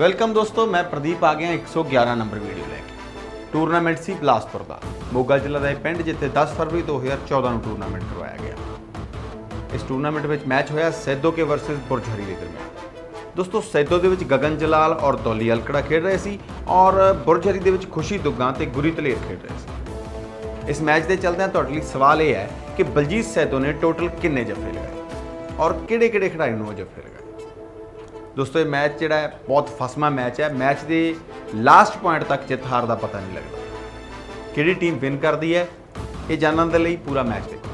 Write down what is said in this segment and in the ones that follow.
Welcome ਦੋਸਤੋ, ਮੈਂ ਪ੍ਰਦੀਪ ਆ ਗਿਆ 111 ਨੰਬਰ ਵੀਡੀਓ ਲੈ ਕੇ। ਟੂਰਨਾਮੈਂਟ ਸੀ ਬਲਾਸਪੁਰ ਦਾ। ਮੋਗਾ ਜ਼ਿਲ੍ਹਾ ਦਾ ਇਹ ਪਿੰਡ ਜਿੱਥੇ 10 ਫਰਵਰੀ 2014 ਨੂੰ ਟੂਰਨਾਮੈਂਟ ਕਰਵਾਇਆ ਗਿਆ। ਇਸ ਟੂਰਨਾਮੈਂਟ ਵਿੱਚ ਮੈਚ ਹੋਇਆ ਸੈਦੋ ਕੇ ਵਰਸਸ ਬੁਰਜਹਰੀ ਦੇ ਦਰਮਿਆਨ। ਦੋਸਤੋ, ਸੈਦੋ ਦੇ ਵਿੱਚ ਗਗਨ ਜਲਾਲ ਔਰ ਦੌਲੀ ਅਲਕੜਾ ਖੇਡ ਰਹੇ ਸੀ ਔਰ ਬੁਰਜਹਰੀ ਦੇ ਵਿੱਚ ਖੁਸ਼ੀ ਦੁੱਗਾ ਤੇ ਗੁਰੀ ਤਲੇਰ ਖੇਡ ਰਹੇ ਸੀ। ਇਸ ਮੈਚ ਦੇ ਚੱਲਦਿਆਂ ਤੁਹਾਡੇ ਲਈ ਸਵਾਲ ਇਹ ਹੈ ਕਿ ਬਲਜੀਤ ਸੈਦੋ ਨੇ ਟੋਟਲ ਕਿੰਨੇ ਜੱਫੇ ਲਗਾਏ ਔਰ ਕਿਹੜੇ-ਕਿਹੜੇ ਖਿਡਾਰੀ ਨੂੰ ਉਹ ਜੱਫੇ ਲਗਾਏ? ਦੋਸਤੋ, ਇਹ ਮੈਚ ਜਿਹੜਾ ਹੈ ਬਹੁਤ ਫਸਮਾ ਮੈਚ ਹੈ। ਮੈਚ ਦੇ ਲਾਸਟ ਪੁਆਇੰਟ ਤੱਕ ਜਿੱਤ ਹਾਰ ਦਾ ਪਤਾ ਨਹੀਂ ਲੱਗਦਾ। ਕਿਹੜੀ ਟੀਮ ਵਿਨ ਕਰਦੀ ਹੈ, ਇਹ ਜਾਣਨ ਦੇ ਲਈ ਪੂਰਾ ਮੈਚ ਦੇਖੋ।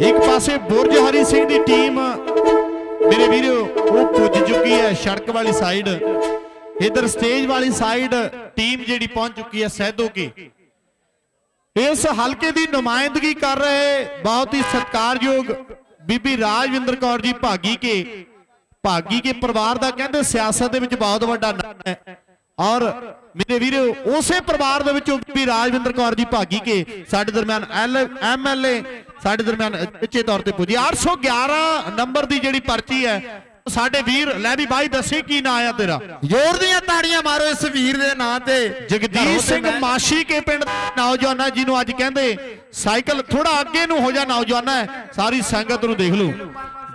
ਇੱਕ ਪਾਸੇ ਬੁਰਜ ਹਰੀ ਸਿੰਘ ਦੀ ਟੀਮ ਮੇਰੇ ਵੀਰੋ, ਉਹ ਪੁੱਜ ਚੁੱਕੀ ਹੈ ਸੜਕ ਵਾਲੀ ਸਾਈਡ ਇਧਰ ਸਟੇਜ ਵਾਲੀ ਸਾਈਡ ਟੀਮ ਜਿਹੜੀ ਪਹੁੰਚ ਚੁੱਕੀ ਹੈ ਸੈਦੋ ਕੀ। ਇਸ ਹਲਕੇ ਦੀ ਨੁਮਾਇੰਦਗੀ ਕਰ ਰਹੇ ਬਹੁਤ ਹੀ ਸਤਿਕਾਰਯੋਗ ਬੀਬੀ ਰਾਜਵਿੰਦਰ ਕੌਰ ਜੀ, ਭਾਗੀ ਕੇ। ਭਾਗੀ ਕੇ ਪਰਿਵਾਰ ਦਾ ਕਹਿੰਦੇ ਸਿਆਸਤ ਦੇ ਵਿੱਚ ਬਹੁਤ ਵੱਡਾ ਨਾਮ ਹੈ। ਔਰ ਮੇਰੇ ਵੀਰੋ, ਉਸੇ ਪਰਿਵਾਰ ਦੇ ਵਿੱਚੋਂ ਬੀਬੀ ਰਾਜਵਿੰਦਰ ਕੌਰ ਜੀ, ਭਾਗੀ ਕੇ ਸਾਡੇ ਦਰਮਿਆਨ ਐਮਐਲਏ ਸਾਡੇ ਦਰਮਿਆਨ ਉੱਚੇ ਤੌਰ ਤੇ ਪੁੱਜੀ। 811 ਨੰਬਰ ਦੀ ਜਿਹੜੀ ਪਰਚੀ ਹੈ ਸਾਡੇ ਵੀਰ ਲੈ ਵੀ ਬਾਈ ਦੱਸੀ ਕੀ ਨਾਂ ਆ ਤੇਰਾ? ਜ਼ੋਰ ਦੀਆਂ ਤਾੜੀਆਂ ਮਾਰੋ ਇਸ ਵੀਰ ਦੇ ਨਾਂ ਤੇ। ਜਗਦੀਸ਼ ਸਿੰਘ ਮਾਸ਼ੀ ਕੇ ਪਿੰਡ ਨੌਜਵਾਨਾਂ ਜੀ ਨੂੰ ਅੱਜ ਕਹਿੰਦੇ ਸਾਈਕਲ ਥੋੜਾ ਅੱਗੇ ਨੂੰ ਹੋ ਜਾ ਨੌਜਵਾਨਾਂ। ਸਾਰੀ ਸੰਗਤ ਨੂੰ ਦੇਖ ਲਓ।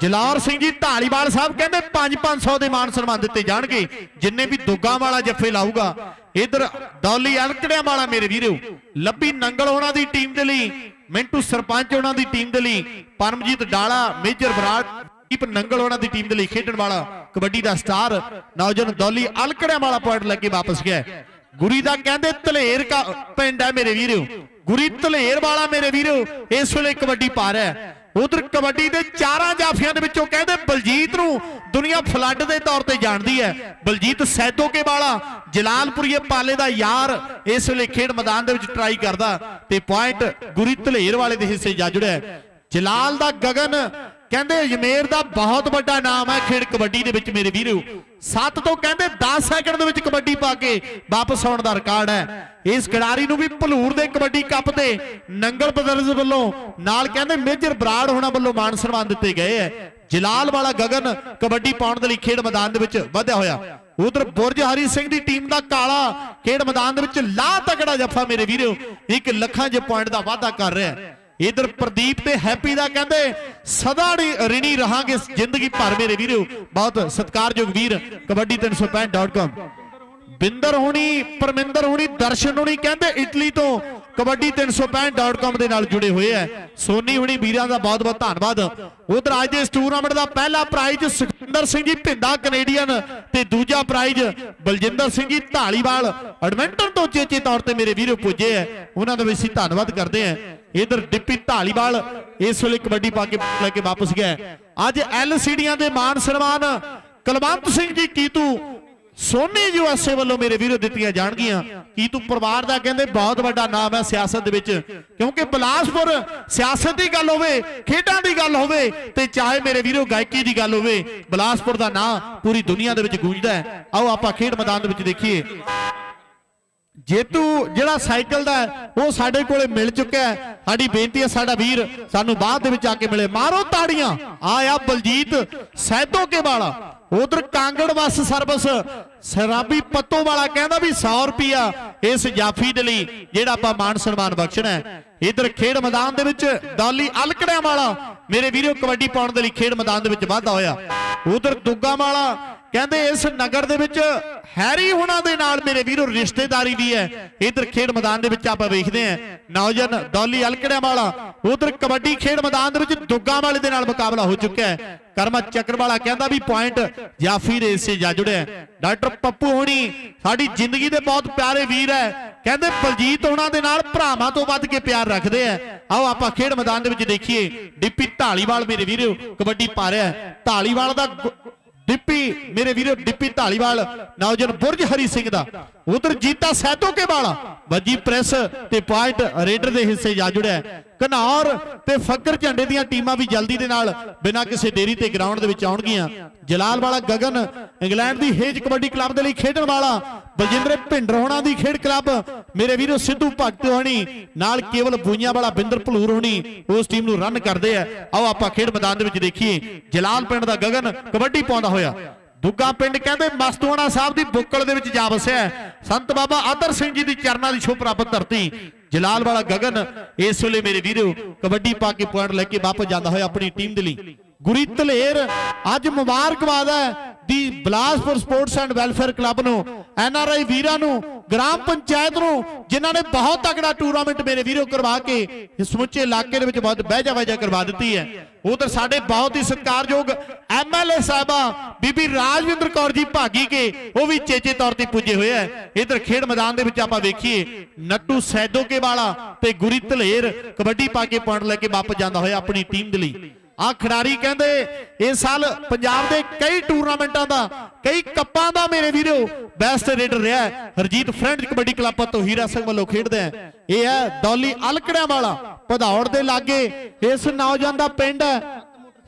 ਜਲਾਰ ਸਿੰਘ ਜੀ ਢਾਲੀਵਾਲ ਸਾਹਿਬ ਕਹਿੰਦੇ 5-500 ਦੇ ਮਾਨ ਸਨਮਾਨ ਦਿੱਤੇ ਜਾਣਗੇ। ਜਿੰਨੇ ਵੀ ਦੁੱਗਾ ਵਾਲਾ ਜੱਫੇ ਲਾਊਗਾ। ਇਧਰ ਦੌਲੀ ਅਲਕੜਿਆਂ ਵਾਲਾ ਮੇਰੇ ਵੀਰੋ। ਲੱਭੀ ਨੰਗਲ ਉਹਨਾਂ ਦੀ ਟੀਮ ਦੇ ਲਈ ਮਿੰਟੂ ਸਰਪੰਚ ਉਹਨਾਂ ਦੀ ਟੀਮ ਦੇ ਲਈ ਪਰਮਜੀਤ ਡਾਲਾ ਮੇਜਰ ਬਰਾੜ ਦੀਪ ਨੰਗਲ ਉਹਨਾਂ ਦੀ ਟੀਮ ਦੇ ਲਈ ਖੇਡਣ ਵਾਲਾ ਕਬੱਡੀ ਦਾ ਸਟਾਰ ਨੌਜਵਾਨ ਦੌਲੀ ਅਲਕੜਿਆਂ ਵਾਲਾ ਪੁਆਇੰਟ ਲੈ ਕੇ ਵਾਪਸ ਗਿਆ ਗੁਰੀ ਦਾ ਕਹਿੰਦੇ ਧਲੇਰ ਕਾ ਪਿੰਡ ਹੈ ਮੇਰੇ ਵੀਰੋ। ਗੁਰੀ ਧਲੇਰ ਵਾਲਾ ਮੇਰੇ ਵੀਰੋ, ਇਸ ਵੇਲੇ ਕਬੱਡੀ ਪਾ ਰਿਹਾ ਉਧਰ ਕਬੱਡੀ ਦੇ ਚਾਰਾਂ ਜਾਫੀਆਂ ਦੇ ਵਿੱਚੋਂ ਕਹਿੰਦੇ ਬਲਜੀਤ ਨੂੰ ਦੁਨੀਆ ਫਲੱਡ ਦੇ ਤੌਰ ਤੇ ਜਾਣਦੀ ਹੈ। ਬਲਜੀਤ ਸੈਦੋਕੇ ਵਾਲਾ, ਜਲਾਲਪੁਰੀਏ ਪਾਲੇ ਦਾ ਯਾਰ, ਇਸ ਵੇਲੇ ਖੇਡ ਮੈਦਾਨ ਦੇ ਵਿੱਚ ਟਰਾਈ ਕਰਦਾ ਤੇ ਪੁਆਇੰਟ ਗੁਰੀ ਧਲੇਰ ਵਾਲੇ ਦੇ ਹਿੱਸੇ ਜਾ ਜੁੜਿਆ ਜਲਾਲ ਦਾ ਗਗਨ ਕਹਿੰਦੇ ਅਜਮੇਰ ਦਾ ਬਹੁਤ ਵੱਡਾ ਨਾਮ ਹੈ, ਖੇਡ ਕਬੱਡੀ ਦੇ ਵਿੱਚ ਮੇਰੇ ਵੀਰੋ। 7 ਤੋਂ ਕਹਿੰਦੇ 10 ਸੈਕਿੰਡ ਦੇ ਵਿੱਚ ਕਬੱਡੀ ਪਾ ਕੇ ਵਾਪਸ ਆਉਣ ਦਾ ਰਿਕਾਰਡ ਹੈ। ਇਸ ਖਿਡਾਰੀ ਨੂੰ ਵੀ ਭਲੂਰ ਦੇ ਕਬੱਡੀ ਕੱਪ ਤੇ ਨੰਗਲ ਬਦਰਜ਼ ਵੱਲੋਂ ਨਾਲ ਕਹਿੰਦੇ ਮੇਜਰ ਬਰਾੜ ਹੋਣਾ ਵੱਲੋਂ ਮਾਨ ਸਨਮਾਨ ਦਿੱਤੇ ਗਏ ਹੈ। ਜਲਾਲ ਵਾਲਾ ਗਗਨ ਕਬੱਡੀ ਪਾਉਣ ਦੇ ਲਈ ਖੇਡ ਮੈਦਾਨ ਦੇ ਵਿੱਚ ਵਧਿਆ ਹੋਇਆ। ਉਧਰ ਬੁਰਜ ਹਰੀ ਸਿੰਘ ਦੀ ਟੀਮ ਦਾ ਕਾਲਾ ਖੇਡ ਮੈਦਾਨ ਦੇ ਵਿੱਚ ਲਾ ਤਕੜਾ ਜੱਫਾ ਮੇਰੇ ਵੀਰੋ। ਇੱਕ ਲੱਖਾਂ ਜੇ ਪੁਆਇੰਟ ਦਾ ਵਾਅਦਾ ਕਰ ਰਿਹਾ ਹੈ। ਇਧਰ ਪ੍ਰਦੀਪ ਤੇ ਹੈਪੀ ਦਾ ਕਹਿੰਦੇ, ਸਦਾ ਰੀ- ਰਿਣੀ ਰਹਾਂਗੇ ਜ਼ਿੰਦਗੀ ਭਰ ਮੇਰੇ ਵੀਰੋ। ਬਹੁਤ ਸਤਿਕਾਰਯੋਗ ਵੀਰ, ਕਬੱਡੀ 365.com ਬਿੰਦਰ ਹੁਣੀ, ਪਰਮਿੰਦਰ ਹੁਣੀ, ਦਰਸ਼ਨ ਹੁਣੀ ਕਹਿੰਦੇ, ਇਟਲੀ ਤੋਂ ਕਬੱਡੀ 365.com ਦੇ ਨਾਲ ਜੁੜੇ ਹੋਏ ਐ। ਸੋਨੀ ਹੋਣੀ ਵੀਰਾਂ ਦਾ ਬਹੁਤ ਬਹੁਤ ਧੰਨਵਾਦ। ਉਧਰ ਅੱਜ ਦੇ ਇਸ ਟੂਰਨਾਮੈਂਟ ਦਾ ਪਹਿਲਾ ਪ੍ਰਾਈਜ਼ ਸੁਖਿੰਦਰ ਸਿੰਘ ਜੀ ਭਿੰਦਾ ਕੈਨੇਡੀਅਨ ਤੇ ਦੂਜਾ ਪ੍ਰਾਈਜ਼ ਬਲਜਿੰਦਰ ਸਿੰਘ ਜੀ ਢਾਲੀਵਾਲ ਐਡਮਿੰਟਨ ਤੋਂ ਚੇਚੇ ਤੌਰ ਤੇ ਮੇਰੇ ਵੀਰੋ ਪੁੱਜੇ ਐ। ਉਹਨਾਂ ਦਾ ਵੀ ਅਸੀਂ ਧੰਨਵਾਦ ਕਰਦੇ ਆਂ ਇਧਰ ਡਿੱਪੀ ਢਾਲੀਵਾਲ ਇਸ ਵੇਲੇ ਕਬੱਡੀ ਪਾ ਕੇ ਲੈ ਕੇ ਵਾਪਸ ਗਿਆ ਅੱਜ ਐਲਸੀਡੀਆਂ ਦੇ ਮਾਨ ਸਨਮਾਨ ਕੁਲਵੰਤ ਸਿੰਘ ਜੀ ਕੀਤੂ ਸੋਨੀ ਯੂਐਸਏ ਵੱਲੋਂ ਮੇਰੇ ਵੀਰੋ ਦਿੱਤੀਆਂ ਜਾਣਗੀਆਂ? ਕੀਤੂ ਪਰਿਵਾਰ ਦਾ ਕਹਿੰਦੇ ਬਹੁਤ ਵੱਡਾ ਨਾਮ ਹੈ ਸਿਆਸਤ ਦੇ ਵਿੱਚ? ਕਿਉਂਕਿ ਬਲਾਸਪੁਰ ਸਿਆਸਤ ਦੀ ਗੱਲ ਹੋਵੇ, ਖੇਡਾਂ ਦੀ ਗੱਲ ਹੋਵੇ ਤੇ ਚਾਹੇ ਮੇਰੇ ਵੀਰੋ ਗਾਇਕੀ ਦੀ ਗੱਲ ਹੋਵੇ, ਬਲਾਸਪੁਰ ਦਾ ਨਾਂ ਪੂਰੀ ਦੁਨੀਆ ਦੇ ਵਿੱਚ ਗੂੰਜਦਾ ਹੈ। ਆਓ ਆਪਾਂ ਖੇਡ ਮੈਦਾਨ ਦੇ ਵਿੱਚ ਦੇਖੀਏ। ਜੇਤੂ ਜਿਹੜਾ ਸਾਈਕਲ ਦਾ ਉਹ ਸਾਡੇ ਕੋਲੇ ਮਿਲ ਚੁੱਕਿਆ ਹੈ। ਸਾਡੀ ਬੇਨਤੀ ਹੈ, ਸਾਡਾ ਵੀਰ ਸਾਨੂੰ ਬਾਅਦ ਦੇ ਵਿੱਚ ਆ ਕੇ ਮਿਲੇ। ਮਾਰੋ ਤਾੜੀਆਂ। ਆ ਆ ਬਲਜੀਤ ਸੈਦੋਕੇ ਵਾਲਾ। ਉਧਰ ਕਾਂਗੜ ਬੱਸ ਸਰਵਿਸ। ਸ਼ਰਾਬੀ ਪੱਤੋ ਵਾਲਾ ਕਹਿੰਦਾ ਵੀ 100 ਰੁਪਿਆ ਇਸ ਜਾਫੀ ਦੇ ਲਈ, ਜਿਹੜਾ ਆਪਾਂ ਮਾਨ ਸਨਮਾਨ ਬਖਸ਼ਣਾ ਹੈ। ਇਧਰ ਖੇਡ ਮੈਦਾਨ ਦੇ ਵਿੱਚ ਦਾਲੀ ਅਲਕੜਿਆਂ ਵਾਲਾ। ਮੇਰੇ ਵੀਰੋ, ਕਬੱਡੀ ਪਾਉਣ ਦੇ ਲਈ ਖੇਡ ਮੈਦਾਨ ਦੇ ਵਿੱਚ ਵਾਧਾ ਹੋਇਆ। ਉਧਰ ਦੁੱਗਾ ਵਾਲਾ। ਕਹਿੰਦੇ ਇਸ ਨਗਰ ਦੇ ਵਿੱਚ ਹੈਰੀ ਹੁਣਾਂ ਦੇ ਨਾਲ ਮੇਰੇ ਵੀਰੋ ਰਿਸ਼ਤੇਦਾਰੀ ਵੀ ਹੈ। ਇਧਰ ਖੇਡ ਮੈਦਾਨ ਦੇ ਵਿੱਚ ਆਪਾਂ ਵੇਖਦੇ ਹਾਂ। ਨੌਜਨ ਡੌਲੀ ਅਲਕੜਿਆਂ ਵਾਲਾ, ਉਧਰ ਕਬੱਡੀ ਖੇਡ ਮੈਦਾਨ ਦੇ ਵਿੱਚ ਦੁੱਗਾ ਵਾਲੇ ਦੇ ਨਾਲ ਮੁਕਾਬਲਾ ਹੋ ਚੁੱਕਿਆ ਹੈ। ਕਰਮਾ ਚੱਕਰ ਵਾਲਾ ਕਹਿੰਦਾ ਵੀ ਪੁਆਇੰਟ ਜਾਫੀ ਦੇ ਹਿੱਸੇ ਜਾ ਜੁੜਿਆ ਡਾਕਟਰ ਪੱਪੂ ਹੋਣੀ, ਸਾਡੀ ਜ਼ਿੰਦਗੀ ਦੇ ਬਹੁਤ ਪਿਆਰੇ ਵੀਰ ਹੈ। ਕਹਿੰਦੇ ਬਲਜੀਤ ਹੋਣਾ ਦੇ ਨਾਲ ਭਰਾਵਾਂ ਤੋਂ ਵੱਧ ਕੇ ਪਿਆਰ ਰੱਖਦੇ ਆ ਆਓ ਆਪਾਂ ਖੇਡ ਮੈਦਾਨ ਦੇ ਵਿੱਚ ਦੇਖੀਏ। ਡਿੱਪੀ ਢਾਲੀਵਾਲ ਮੇਰੇ ਵੀਰੋ ਕਬੱਡੀ ਪਾ ਰਿਹਾ ਹੈ। ਢਾਲੀਵਾਲ ਦਾ ਡਿੱਪੀ ਮੇਰੇ ਵੀਰੋ ਡਿੱਪੀ ਢਾਲੀਵਾਲ ਨੌਜਵਾਨ ਬੁਰਜ ਹਰੀ ਸਿੰਘ ਦਾ। ਉਧਰ ਜੀਤਾ ਸੈਤੋ ਕੇ ਵਾਲਾ। ਵੱਜੀ ਪ੍ਰੈਸ ਤੇ ਪੁਆਇੰਟ ਰੇਡਰ ਦੇ ਹਿੱਸੇ ਜਾ ਜੁੜਿਆ ਹੈ। ਘਨੌਰ ਤੇ ਫੱਕਰ ਝੰਡੇ ਦੀਆਂ ਟੀਮਾਂ ਵੀ ਜਲਦੀ ਦੇ ਨਾਲ ਬਿਨਾਂ ਕਿਸੇ ਦੇਰੀ ਤੇ ਗਰਾਊਂਡ ਦੇ ਵਿੱਚ ਆਉਣਗੀਆਂ। ਜਲਾਲ ਵਾਲਾ ਗਗਨ ਇੰਗਲੈਂਡ ਦੀ ਹੇਜ ਕਬੱਡੀ ਕਲੱਬ ਦੇ ਲਈ ਖੇਡਣ ਵਾਲਾ। ਬਲਜਿੰਦਰ ਭਿੰਡਰ ਹੋਣਾ ਦੀ ਖੇਡ ਕਲੱਬ। ਮੇਰੇ ਵੀਰੋ ਸਿੱਧੂ ਭਗਤ ਹੋਣੀ, ਨਾਲ ਕੇਵਲ ਬੂਈਆਂ ਵਾਲਾ ਬਿੰਦਰ ਭਲੂਰ ਹੋਣੀ, ਉਸ ਟੀਮ ਨੂੰ ਰਨ ਕਰਦੇ ਆ। ਆਓ ਆਪਾਂ ਖੇਡ ਮੈਦਾਨ ਦੇ ਵਿੱਚ ਦੇਖੀਏ। ਜਲਾਲ ਪਿੰਡ ਦਾ ਗਗਨ ਕਬੱਡੀ ਪਾਉਂਦਾ ਹੋਇਆ। ਦੁੱਗਾ ਪਿੰਡ ਕਹਿੰਦੇ ਮਸਤੂਆਣਾ ਸਾਹਿਬ ਦੀ ਬੁੱਕਲ ਦੇ ਵਿੱਚ ਜਾ ਵਸਿਆ ਸੰਤ ਬਾਬਾ ਆਦਰ ਸਿੰਘ ਜੀ ਦੀ ਚਰਨਾਂ ਦੀ ਸ਼ੋਭ ਪ੍ਰਾਪਤ ਧਰਤੀ, ਜਲਾਲ ਵਾਲਾ ਗਗਨ, ਇਸ ਵੇਲੇ ਮੇਰੇ ਵੀਰੋ, ਕਬੱਡੀ ਪਾ ਕੇ ਪੁਆਇੰਟ ਲੈ ਕੇ ਵਾਪਸ ਜਾਂਦਾ ਹੋਇਆ ਆਪਣੀ ਟੀਮ ਦੇ ਲਈ। ਗੁਰੀ ਧਲੇਰ ਅੱਜ ਮੁਬਾਰਕਬਾਦ ਹੈ ਦੀ Balaspur sports and welfare club ਨੂੰ, ਐਨ ਆਰ ਆਈ ਵੀਰਾਂ ਨੂੰ ਗ੍ਰਾਮ ਪੰਚਾਇਤ ਨੂੰ, ਜਿਨ੍ਹਾਂ ਨੇ ਬਹੁਤ ਤਕੜਾ ਟੂਰਨਾਮੈਂਟ ਮੇਰੇ ਵੀਰੋ ਕਰਵਾ ਕੇ ਸਮੁੱਚੇ ਇਲਾਕੇ ਦੇ ਵਿੱਚ ਬਹੁਤ ਬਹਿਜਾ ਬਹਿਜਾ ਕਰਵਾ ਦਿੱਤੀ ਹੈ। ਉਧਰ ਸਾਡੇ ਬਹੁਤ ਹੀ ਸਤਿਕਾਰਯੋਗ ਐਮਐਲਏ ਸਾਹਿਬਾ, ਬੀਬੀ ਰਾਜਵਿੰਦਰ ਕੌਰ ਜੀ ਭਾਗੀ ਕੇ, ਉਹ ਵੀ ਚੇਚੇ ਤੌਰ ਤੇ ਪੁੱਜੇ ਹੋਏ ਆ ਇਧਰ ਖੇਡ ਮੈਦਾਨ ਦੇ ਵਿੱਚ ਆਪਾਂ ਵੇਖੀਏ, ਨੱਟੂ ਸੈਦੋਕੇ ਵਾਲਾ ਤੇ ਗੁਰੀ ਧਲੇਰ ਕਬੱਡੀ ਪਾ ਕੇ ਪੁਆਇੰਟ ਲੈ ਕੇ ਵਾਪਸ ਜਾਂਦਾ ਹੋਇਆ ਆਪਣੀ ਟੀਮ ਦੇ ਲਈ। ਆ ਖਿਡਾਰੀ ਕਹਿੰਦੇ, ਇਸ ਸਾਲ ਪੰਜਾਬ ਦੇ ਕਈ ਟੂਰਨਾਮੈਂਟਾਂ ਦਾ, ਕਈ ਕੱਪਾਂ ਦਾ ਮੇਰੇ ਵੀਰੋ ਬੈਸਟ ਰੇਡਰ ਰਿਹਾ ਹਰਜੀਤ ਫਰੈਂਡ ਕਬੱਡੀ ਕਲੱਬ ਤੋਂ ਹੀਰਾ ਸਿੰਘ ਵੱਲੋਂ ਖੇਡਦੇ ਹੈ ਇਹ ਹੈ ਦੌਲੀ ਅਲਕੜਿਆਂ ਵਾਲਾ, ਭਦੌੜ ਦੇ ਲਾਗੇ, ਇਸ ਨੌਜਵਾਨ ਦਾ ਪਿੰਡ ਹੈ।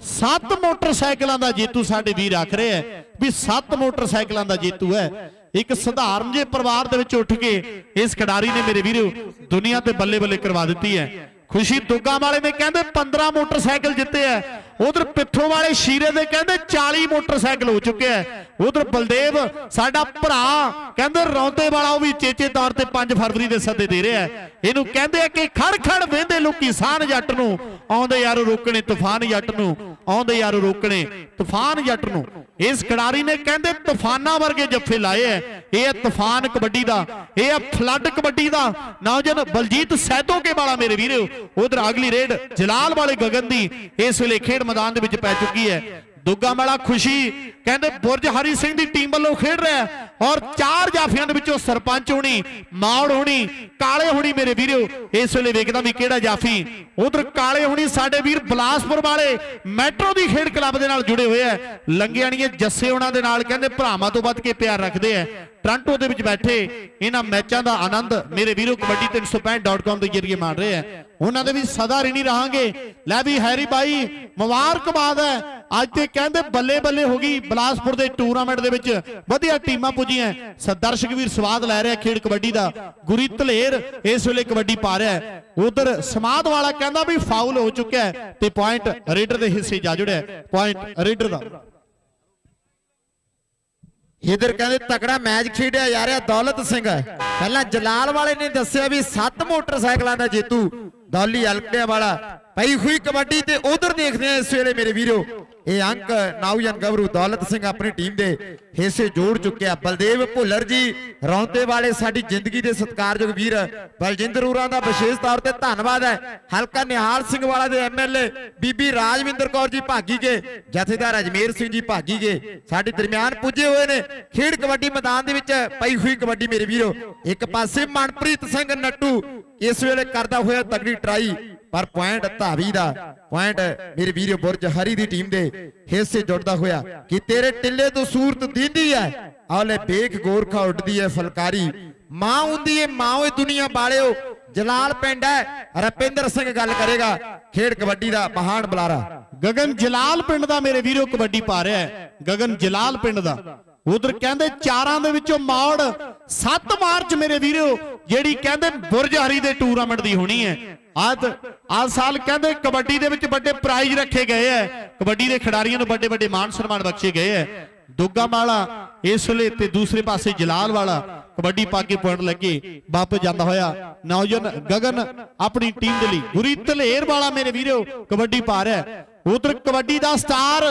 ਸੱਤ ਮੋਟਰਸਾਈਕਲਾਂ ਦਾ ਜੇਤੂ ਸਾਡੇ ਵੀਰ ਆਖ ਰਹੇ ਹੈ ਵੀ ਸੱਤ ਮੋਟਰਸਾਈਕਲਾਂ ਦਾ ਜੇਤੂ ਹੈ। ਇੱਕ ਸਧਾਰਨ ਜੇ ਪਰਿਵਾਰ ਦੇ ਵਿੱਚ ਉੱਠ ਕੇ ਇਸ ਖਿਡਾਰੀ ਨੇ ਮੇਰੇ ਵੀਰੋ ਦੁਨੀਆ ਤੇ ਬੱਲੇ ਬੱਲੇ ਕਰਵਾ ਦਿੱਤੀ ਹੈ। ਖੁਸ਼ੀ ਦੁੱਗਾ ਵਾਲੇ ਨੇ ਕਹਿੰਦੇ 15 ਮੋਟਰਸਾਈਕਲ ਜਿੱਤੇ ਐ ਉਧਰ ਪਿੱਥੋਂ ਵਾਲੇ ਸ਼ੀਰੇ ਦੇ ਕਹਿੰਦੇ 40 ਮੋਟਰਸਾਈਕਲ ਹੋ ਚੁੱਕੇ ਐ ਉਧਰ ਬਲਦੇਵ, ਸਾਡਾ ਭਰਾ, ਕਹਿੰਦੇ ਰੌਂਦੇ ਵਾਲਾ ਉਹ ਵੀ ਚੇਚੇ ਤੌਰ ਤੇ 5 ਫਰਵਰੀ ਦੇ ਸੱਦੇ ਦੇ ਰਿਹਾ। ਇਹਨੂੰ ਕਹਿੰਦੇ ਆ ਕਿ ਖੜ ਖੜ ਵੇਂਦੇ ਲੋਕੀ ਸਾਨ ਜੱਟ ਨੂੰ। ਆਉਂਦੇ ਯਾਰ ਰੋਕਣੇ ਤੂਫਾਨ ਜੱਟ ਨੂੰ। ਆਉਂਦੇ ਯਾਰ ਰੋਕਣੇ ਤੂਫਾਨ ਜੱਟ ਨੂੰ। ਇਸ ਖਿਡਾਰੀ ਨੇ ਕਹਿੰਦੇ ਤੂਫਾਨਾਂ ਵਰਗੇ ਜੱਫੇ ਲਾਏ ਐ ਇਹ ਹੈ ਤੂਫਾਨ ਕਬੱਡੀ ਦਾ, ਇਹ ਹੈ ਫਲੱਡ ਕਬੱਡੀ ਦਾ। ਨੌਜਵਾਨ ਬਲਜੀਤ ਸੈਦੋਕੇ ਵਾਲਾ ਮੇਰੇ ਵੀਰੋ, ਉਧਰ ਅਗਲੀ ਰੇਡ ਜਲਾਲ ਵਾਲੇ ਗਗਨ ਦੀ ਇਸ ਵੇਲੇ ਖੇਡ ਮੈਦਾਨ ਦੇ ਵਿੱਚ ਪੈ ਚੁੱਕੀ ਹੈ। ਦੁੱਗਾ ਵਾਲਾ ਖੁਸ਼ੀ, ਕਹਿੰਦੇ ਬੁਰਜ ਹਰੀ ਸਿੰਘ ਦੀ ਟੀਮ ਵੱਲੋਂ ਖੇਡ ਰਿਹਾ ਔਰ ਚਾਰ ਜਾਫੀਆਂ ਦੇ ਵਿੱਚੋਂ ਸਰਪੰਚ ਹੋਣੀ, ਮਾੜ ਹੋਣੀ, ਕਾਲੇ ਹੋਣੀ ਮੇਰੇ ਵੀਰੋ। ਇਸ ਵੇਲੇ ਵੇਖਦਾ ਵੀ ਕਿਹੜਾ ਜਾਫੀ। ਉਧਰ ਕਾਲੇ ਹੋਣੀ ਸਾਡੇ ਵੀਰ ਬਲਾਸਪੁਰ ਵਾਲੇ ਮੈਟਰੋ ਦੀ ਖੇਡ ਕਲੱਬ ਦੇ ਨਾਲ ਜੁੜੇ ਹੋਏ ਆ। ਲੰਗਿਆਣੀਏ ਜੱਸੇ ਉਹਨਾਂ ਦੇ ਨਾਲ, ਕਹਿੰਦੇ ਭਰਾਵਾਂ ਤੋਂ ਵੱਧ ਕੇ ਪਿਆਰ ਰੱਖਦੇ ਆ। ਟ੍ਰਾਂਟੋ ਦੇ ਵਿੱਚ ਬੈਠੇ, ਇਹਨਾਂ ਮੈਚਾਂ ਦਾ ਆਨੰਦ ਮੇਰੇ ਵੀਰੋ ਕਬੱਡੀ 365.com ਦੇ ਜਰੀਏ ਮਾਣ ਰਹੇ ਆ। ਉਹਨਾਂ ਦੇ ਵੀ ਸਦਾ ਰਿਣੀ ਰਹਾਂਗੇ। ਲੈ ਵੀ ਹੈਰੀ ਬਾਈ, ਮੁਬਾਰਕਬਾਦ ਹੈ। ਅੱਜ ਤੇ ਕਹਿੰਦੇ ਬੱਲੇ ਬੱਲੇ ਹੋ ਗਈ ਬਲਾਸਪੁਰ ਦੇ ਟੂਰਨਾਮੈਂਟ ਦੇ ਵਿੱਚ। ਵਧੀਆ ਟੀਮਾਂ ਪੁੱਜੀਆਂ ਸ- ਦਰਸ਼ਕ ਵੀਰ ਸਵਾਦ ਲੈ ਰਿਹਾ ਖੇਡ ਕਬੱਡੀ ਦਾ। ਗੁਰੀ ਧਲੇਰ ਇਸ ਵੇਲੇ ਕਬੱਡੀ ਪਾ ਰਿਹਾ ਹੈ। ਉਧਰ ਸਮਾਦ ਵਾਲਾ ਕਹਿੰਦਾ ਵੀ ਫਾਉਲ ਹੋ ਚੁੱਕਿਆ ਹੈ ਤੇ ਪੁਆਇੰਟ ਰੇਡਰ ਦੇ ਹਿੱਸੇ ਜਾ ਜੁੜਿਆ ਪੁਆਇੰਟ ਰੇਡਰ ਦਾ। ਇਧਰ ਕਹਿੰਦੇ ਤਕੜਾ ਮੈਚ ਖੇਡਿਆ ਜਾ ਰਿਹਾ ਦੌਲਤ ਸਿੰਘ ਪਹਿਲਾਂ ਜਲਾਲ ਵਾਲੇ ਨੇ ਦੱਸਿਆ ਵੀ ਸੱਤ ਮੋਟਰਸਾਈਕਲਾਂ ਦਾ ਜੇਤੂ ਦੌਲੀ ਹਲਕਿਆਂ ਵਾਲਾ ਪਈ ਹੋਈ ਕਬੱਡੀ ਤੇ ਉਧਰ ਦੇਖਦੇ ਆ ਇਸ ਵੇਲੇ ਮੇਰੇ ਵੀਰੋ। ਇਹ ਅੰਕ ਨੌਜਵਾਨ ਗਵਰੂ ਦੌਲਤ ਸਿੰਘ ਆਪਣੀ ਟੀਮ ਦੇ ਹਿੱਸੇ ਜੋੜ ਚੁੱਕਿਆ। ਬਲਦੇਵ ਭੁੱਲਰ ਜੀ ਰੌਂਤੇ ਵਾਲੇ ਸਾਡੀ ਜ਼ਿੰਦਗੀ ਦੇ ਸਤਿਕਾਰਯੋਗ ਵੀਰ ਬਲਜਿੰਦਰ ਉਰਾਂ ਦਾ ਵਿਸ਼ੇਸ਼ ਤੌਰ ਤੇ ਧੰਨਵਾਦ ਹੈ। ਹਲਕਾ ਨਿਹਾਲ ਸਿੰਘ ਵਾਲਾ ਦੇ ਐਮਐਲਏ ਬੀਬੀ ਰਾਜਵਿੰਦਰ ਕੌਰ ਜੀ ਭਾਗੀ ਗਏ। ਜਥੇਦਾਰ ਅਜਮੇਰ ਸਿੰਘ ਜੀ ਭਾਗੀ ਗਏ। ਸਾਡੇ ਦਰਮਿਆਨ ਪੁੱਜੇ ਹੋਏ ਨੇ। ਖੇਡ ਕਬੱਡੀ ਮੈਦਾਨ ਦੇ ਵਿੱਚ ਪਈ ਹੋਈ ਕਬੱਡੀ ਮੇਰੇ ਵੀਰੋ। ਇੱਕ ਪਾਸੇ ਮਨਪ੍ਰੀਤ ਸਿੰਘ ਨੱਟੂ ਇਸ ਵੇਲੇ ਕਰਦਾ ਹੋਇਆ ਤਗੜੀ ਟਰਾਈ, ਪਰ ਪੁਆਇੰਟ ਧਾਵੀ ਦਾ, ਪੁਆਇੰਟ ਮੇਰੇ ਵੀਰੋ ਬੁਰਜ ਹਰੀ ਦੀ ਟੀਮ ਦੇ ਹਿੱਸੇ ਜੁੜਦਾ ਹੋਇਆ ਕਿ ਤੇਰੇ ਟਿੱਲੇ ਤੋਂ ਸੂਰਤ ਦੀਂਦੀ ਹੈ। ਆਲੇ ਬੇਖ ਗੋਰਖਾ ਉੱਡਦੀ ਹੈ ਫਲਕਾਰੀ। ਮਾਂ ਹੁੰਦੀ ਹੈ ਮਾਂ ਓਏ ਦੁਨੀਆ ਬਾਲਿਓ ਜਲਾਲ ਪਿੰਡ ਹੈ, ਰਪਿੰਦਰ ਸਿੰਘ ਗੱਲ ਕਰੇਗਾ। ਖੇਡ ਕਬੱਡੀ ਦਾ ਮਹਾਨ ਬੁਲਾਰਾ। ਗਗਨ ਜਲਾਲ ਪਿੰਡ ਦਾ ਮੇਰੇ ਵੀਰੋ ਕਬੱਡੀ ਪਾ ਰਿਹਾ ਹੈ। ਗਗਨ ਜਲਾਲ ਪਿੰਡ ਦਾ। ਉਧਰ ਕਹਿੰਦੇ ਚਾਰਾਂ ਦੇ ਵਿੱਚੋਂ ਮੌੜ 7 ਮਾਰਚ ਮੇਰੇ ਵੀਰੋ ਜਿਹੜੀ ਕਹਿੰਦੇ ਬੁਰਜ ਹਰੀ ਦੇ ਟੂਰਨਾਮੈਂਟ ਦੀ ਹੋਣੀ ਹੈ। ਅੱਜ ਆ ਸਾਲ ਕਹਿੰਦੇ ਕਬੱਡੀ ਦੇ ਵਿੱਚ ਵੱਡੇ ਪ੍ਰਾਈਜ਼ ਰੱਖੇ ਗਏ ਐ ਕਬੱਡੀ ਦੇ ਖਿਡਾਰੀਆਂ ਨੂੰ ਵੱਡੇ ਵੱਡੇ ਮਾਨ ਸਨਮਾਨ ਬਖਸ਼ੇ ਗਏ ਐ ਦੁੱਗਾ ਵਾਲਾ ਇਸ ਵੇਲੇ ਤੇ ਦੂਸਰੇ ਪਾਸੇ ਜਲਾਲ ਵਾਲਾ ਕਬੱਡੀ ਪਾ ਕੇ ਪੁਆਇੰਟ ਲੱਗੇ ਵਾਪਸ ਜਾਂਦਾ ਹੋਇਆ। ਨੌਜਵਾਨ ਗਗਨ ਆਪਣੀ ਟੀਮ ਦੇ ਲਈ। ਗੁਰੀ ਧਲੇਰ ਵਾਲਾ ਮੇਰੇ ਵੀਰੋ ਕਬੱਡੀ ਪਾ ਰਿਹਾ। ਉਧਰ ਕਬੱਡੀ ਦਾ ਸਟਾਰ,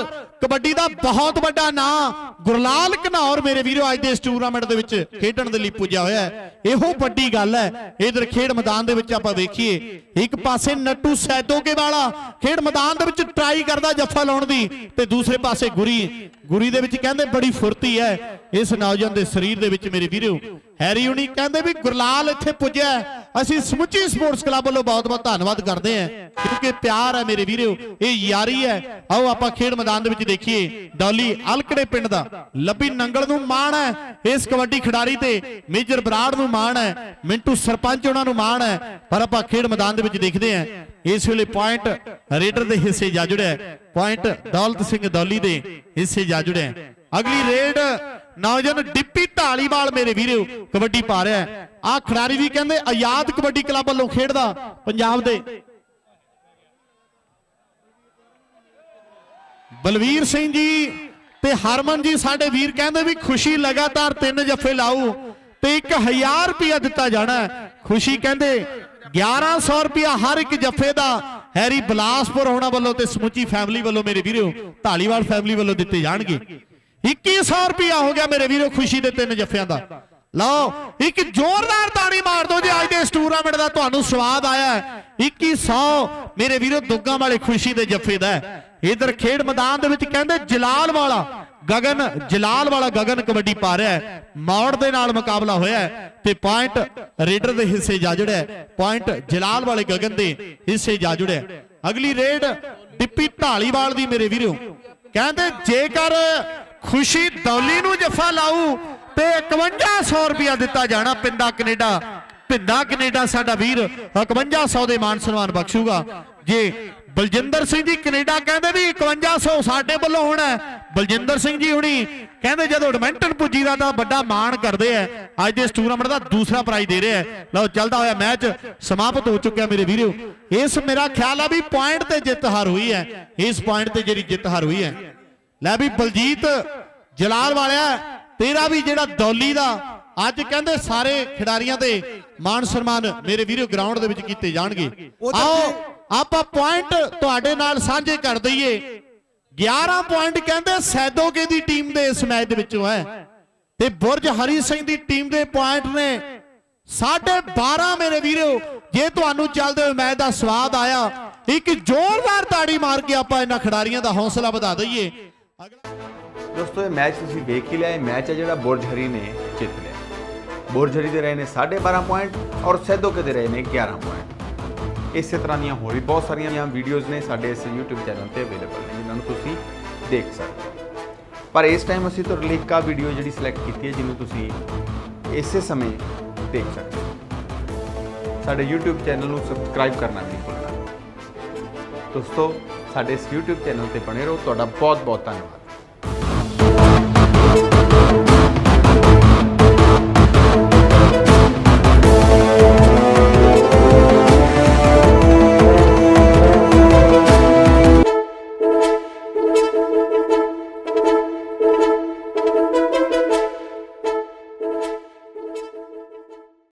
ਕਬੱਡੀ ਦਾ ਬਹੁਤ ਵੱਡਾ ਨਾਂ, ਗੁਰਲਾਲ ਘਨੌਰ ਮੇਰੇ ਵੀਰੋ, ਅੱਜ ਦੇ ਇਸ ਟੂਰਨਾਮੈਂਟ ਦੇ ਵਿੱਚ ਖੇਡਣ ਦੇ ਲਈ ਪੁੱਜਿਆ ਹੋਇਆ ਹੈ। ਇਹੋ ਵੱਡੀ ਗੱਲ ਹੈ, ਇਧਰ ਖੇਡ ਮੈਦਾਨ ਦੇ ਵਿੱਚ ਆਪਾਂ ਵੇਖੀਏ, ਇੱਕ ਪਾਸੇ ਨੱਟੂ ਸੈਦੋਕੇ ਵਾਲਾ, ਖੇਡ ਮੈਦਾਨ ਦੇ ਵਿੱਚ ਟਰਾਈ ਕਰਦਾ ਜੱਫਾ ਲਾਉਣ ਦੀ, ਤੇ ਦੂਸਰੇ ਪਾਸੇ ਗੁਰੀ ਗੁਰੀ ਦੇ ਵਿੱਚ ਕਹਿੰਦੇ ਬੜੀ ਫੁਰਤੀ ਹੈ, ਇਸ ਨੌਜਵਾਨ ਦੇ ਸਰੀਰ ਦੇ ਵਿੱਚ ਮੇਰੇ ਵੀਰੋ, ਹੈਰੀ ਹੁਣੀ ਕਹਿੰਦੇ ਵੀ ਗੁਰਲਾਲ ਇੱਥੇ ਪੁੱਜਿਆ ਅਸੀਂ ਸਮੁੱਚੀ ਸਪੋਰਟਸ ਕਲੱਬ ਵੱਲੋਂ ਬਹੁਤ-ਬਹੁਤ ਧੰਨਵਾਦ ਕਰਦੇ ਹਾਂ, ਕਿਉਂਕਿ ਪਿਆਰ ਹੈ ਮੇਰੇ ਵੀਰੋ, ਇਹ ਯਾਰੀ ਹੈ। ਆਓ ਆਪਾਂ ਖੇਡ ਮੈਦਾਨ ਦੇ ਵਿੱਚ ਦੇਖੀਏ। ਡੌਲੀ ਅਲਕੜੇ ਪਿੰਡ ਦਾ, ਲੱਭੀ ਨੰਗਲ ਨੂੰ ਮਾਣ ਹੈ, ਇਸ ਕਬੱਡੀ ਖਿਡਾਰੀ ਤੇ ਮੇਜਰ ਬਰਾੜ ਨੂੰ ਮਾਣ ਹੈ, ਮਿੰਟੂ ਸਰਪੰਚ ਉਹਨਾਂ ਨੂੰ ਮਾਣ ਹੈ, ਪਰ ਆਪਾਂ ਖੇਡ ਮੈਦਾਨ ਦੇ ਵਿੱਚ ਦੇਖਦੇ ਹਾਂ, ਇਸ ਵੇਲੇ ਪੁਆਇੰਟ ਰੇਡਰ ਦੇ ਹਿੱਸੇ ਜਾ ਜੁੜਿਆ ਪੁਆਇੰਟ ਦੌਲਤ ਸਿੰਘ ਦੌਲੀ ਦੇ ਹਿੱਸੇ ਜਾ ਜੁੜਿਆ ਅਗਲੀ ਰੇਡ ਨੌਜਵਾਨ ਡਿੱਪੀ ਢਾਲੀਵਾਲ ਮੇਰੇ ਵੀਰੋ, ਕਬੱਡੀ ਪਾ ਰਿਹਾ ਹੈ। ਆਹ ਖਿਡਾਰੀ ਵੀ ਕਹਿੰਦੇ ਆਜ਼ਾਦ ਕਬੱਡੀ ਕਲੱਬ ਵੱਲੋਂ ਖੇਡਦਾ ਪੰਜਾਬ ਦੇ। ਬਲਵੀਰ ਸਿੰਘ ਜੀ ਤੇ ਹਰਮਨ ਜੀ ਸਾਡੇ ਵੀਰ ਕਹਿੰਦੇ ਵੀ ਖੁਸ਼ੀ ਲਗਾਤਾਰ ਤਿੰਨ ਜੱਫੇ ਲਾਊ ਤੇ 1000 ਰੁਪਿਆ ਦਿੱਤਾ ਜਾਣਾ ਖੁਸ਼ੀ ਕਹਿੰਦੇ 1100 ਰੁਪਿਆ ਹਰ ਇੱਕ ਜੱਫੇ ਦਾ ਹੈਰੀ ਬਲਾਸਪੁਰ ਹੋਣਾ ਵੱਲੋਂ ਤੇ ਸਮੁੱਚੀ ਫੈਮਿਲੀ ਵੱਲੋਂ ਮੇਰੇ ਵੀਰੋ, ਢਾਲੀਵਾਲ ਫੈਮਿਲੀ ਵੱਲੋਂ ਦਿੱਤੇ ਜਾਣਗੇ। 2100 ਰੁਪਿਆ ਹੋ ਗਿਆ ਮੇਰੇ ਵੀਰੋ ਖੁਸ਼ੀ ਦੇ ਤਿੰਨ ਜੱਫਿਆਂ ਦਾ। ਲਓ, ਇੱਕ ਜ਼ੋਰਦਾਰ ਤਾੜੀ ਮਾਰ ਦਿਓ ਜੇ ਅੱਜ ਦੇ ਇਸ ਟੂਰਨਾਮੈਂਟ ਦਾ ਤੁਹਾਨੂੰ ਸਵਾਦ ਆਇਆ ਹੈ। 2100 ਮੇਰੇ ਵੀਰੋ ਦੁੱਗਾ ਵਾਲੇ ਖੁਸ਼ੀ ਦੇ ਜੱਫੇ ਦਾ ਇਧਰ ਖੇਡ ਮੈਦਾਨ ਦੇ ਵਿੱਚ ਕਹਿੰਦੇ ਜਲਾਲ ਵਾਲਾ ਗਗਨ, ਜਲਾਲ ਵਾਲਾ ਗਗਨ ਕਬੱਡੀ ਪਾ ਰਿਹਾ ਹੈ। ਮੌੜ ਦੇ ਨਾਲ ਮੁਕਾਬਲਾ ਹੋਇਆ ਹੈ ਤੇ ਪੁਆਇੰਟ ਰੇਡਰ ਦੇ ਹਿੱਸੇ ਜਾ ਜੁੜਿਆ ਹੈ। ਪੁਆਇੰਟ ਜਲਾਲ ਵਾਲੇ ਗਗਨ ਦੇ ਹਿੱਸੇ ਜਾ ਜੁੜਿਆ ਅਗਲੀ ਰੇਡ ਡਿੱਪੀ ਢਾਲੀਵਾਲ ਦੀ ਮੇਰੇ ਵੀਰੋ। ਕਹਿੰਦੇ ਜੇਕਰ ਖੁਸ਼ੀ ਦੌਲੀ ਨੂੰ ਜਫ਼ਾ ਲਾਊ ਤੇ 5100 ਰੁਪਇਆ ਦਿੱਤਾ ਜਾਣਾ ਪਿੰਡਾ ਕੈਨੇਡਾ। ਪਿੰਡਾ ਕੈਨੇਡਾ ਸਾਡਾ ਵੀਰ 5100 ਦੇ ਮਾਨ ਸਨਮਾਨ ਬਖਸ਼ੂਗਾ। ਜੇ ਬਲਜਿੰਦਰ ਸਿੰਘ ਜੀ ਕੈਨੇਡਾ ਕਹਿੰਦੇ ਵੀ 5100 ਸਾਡੇ ਵੱਲੋਂ ਹੋਣਾ ਬਲਜਿੰਦਰ ਸਿੰਘ ਜੀ ਹੁਣੀ ਕਹਿੰਦੇ ਜਦੋਂ ਐਡਮਿੰਟਨ ਪੁੱਜੀ ਦਾ ਤਾਂ ਵੱਡਾ ਮਾਣ ਕਰਦੇ ਆ ਅੱਜ ਦੇ ਇਸ ਟੂਰਨਾਮੈਂਟ ਦਾ ਦੂਸਰਾ ਪ੍ਰਾਈਜ਼ ਦੇ ਰਿਹਾ ਲਓ, ਚੱਲਦਾ ਹੋਇਆ ਮੈਚ ਸਮਾਪਤ ਹੋ ਚੁੱਕਿਆ ਮੇਰੇ ਵੀਰੋ। ਇਸ ਮੇਰਾ ਖਿਆਲ ਆ ਵੀ ਪੁਆਇੰਟ ਤੇ ਜਿੱਤ ਹਾਰ ਹੋਈ ਹੈ ਇਸ ਪੁਆਇੰਟ ਤੇ ਜਿਹੜੀ ਜਿੱਤ ਹਾਰ ਹੋਈ ਹੈ ਲੈ ਵੀ ਬਲਜੀਤ ਜਲਾਲ ਵਾਲਿਆ ਤੇਰਾ ਵੀ ਜਿਹੜਾ ਦੌਲੀ ਦਾ ਅੱਜ ਕਹਿੰਦੇ ਸਾਰੇ ਖਿਡਾਰੀਆਂ ਦੇ ਮਾਣ ਸਨਮਾਨ ਮੇਰੇ ਵੀਰੋ ਗਰਾਊਂਡ ਦੇ ਵਿੱਚ ਕੀਤੇ ਜਾਣਗੇ। ਆਓ ਆਪਾਂ ਪੁਆਇੰਟ ਤੁਹਾਡੇ ਨਾਲ ਸਾਂਝੇ ਕਰ ਦਈਏ। 11 ਪੁਆਇੰਟ ਕਹਿੰਦੇ ਸੈਦੋਗੇ ਦੀ ਟੀਮ ਦੇ ਇਸ ਮੈਚ ਦੇ ਵਿੱਚੋਂ ਹੈ। ਤੇ ਬੁਰਜ ਹਰੀ ਸਿੰਘ ਦੀ ਟੀਮ ਦੇ ਪੁਆਇੰਟ ਨੇ। 12.5 ਮੇਰੇ ਵੀਰੋ ਜੇ ਤੁਹਾਨੂੰ ਚੱਲਦੇ ਹੋਏ ਮੈਚ ਦਾ ਸਵਾਦ ਆਇਆ ਇੱਕ ਜ਼ੋਰਦਾਰ ਤਾੜੀ ਮਾਰ ਕੇ ਆਪਾਂ ਇਹਨਾਂ ਖਿਡਾਰੀਆਂ ਦਾ ਹੌਸਲਾ ਵਧਾ ਦਈਏ। ਦੋਸਤੋ, ਇਹ ਮੈਚ ਤੁਸੀਂ ਵੇਖ ਹੀ ਲਿਆ, ਇਹ ਮੈਚ ਹੈ ਜਿਹੜਾ ਬੁਰਜ ਹਰੀ ਨੇ ਜਿੱਤ ਲਿਆ। ਬੁਰਜ ਹਰੀ ਦੇ ਰਹੇ ਨੇ 12.5 ਪੁਆਇੰਟ ਔਰ ਸੈਦੋਕੇ ਦੇ ਰਹੇ ਨੇ 11 ਪੁਆਇੰਟ ਇਸੇ ਤਰ੍ਹਾਂ ਦੀਆਂ ਹੋਰ ਵੀ ਬਹੁਤ ਸਾਰੀਆਂ ਵੀਡੀਓਜ਼ ਨੇ ਸਾਡੇ ਇਸ YouTube ਚੈਨਲ ਤੇ ਅਵੇਲੇਬਲ ਨੇ, ਜਿਨ੍ਹਾਂ ਨੂੰ ਤੁਸੀਂ ਦੇਖ ਸਕਦੇ ਹੋ। ਪਰ ਇਸ ਟਾਈਮ ਅਸੀਂ ਤੁਹਾਡੇ ਲਈ ਇੱਕ ਵੀਡੀਓ ਜਿਹੜੀ ਸਿਲੈਕਟ ਕੀਤੀ ਹੈ, ਜਿਹਨੂੰ ਤੁਸੀਂ ਇਸੇ ਸਮੇਂ ਦੇਖ ਸਕਦੇ ਹੋ। ਸਾਡੇ YouTube ਚੈਨਲ ਨੂੰ ਸਬਸਕ੍ਰਾਈਬ ਕਰਨਾ ਨਹੀਂ ਭੁੱਲਣਾ। ਦੋਸਤੋ ਸਾਡੇ ਇਸ YouTube ਚੈਨਲ ਤੇ ਬਣੇ ਰਹੋ। ਤੁਹਾਡਾ ਬਹੁਤ ਬਹੁਤ ਧੰਨਵਾਦ।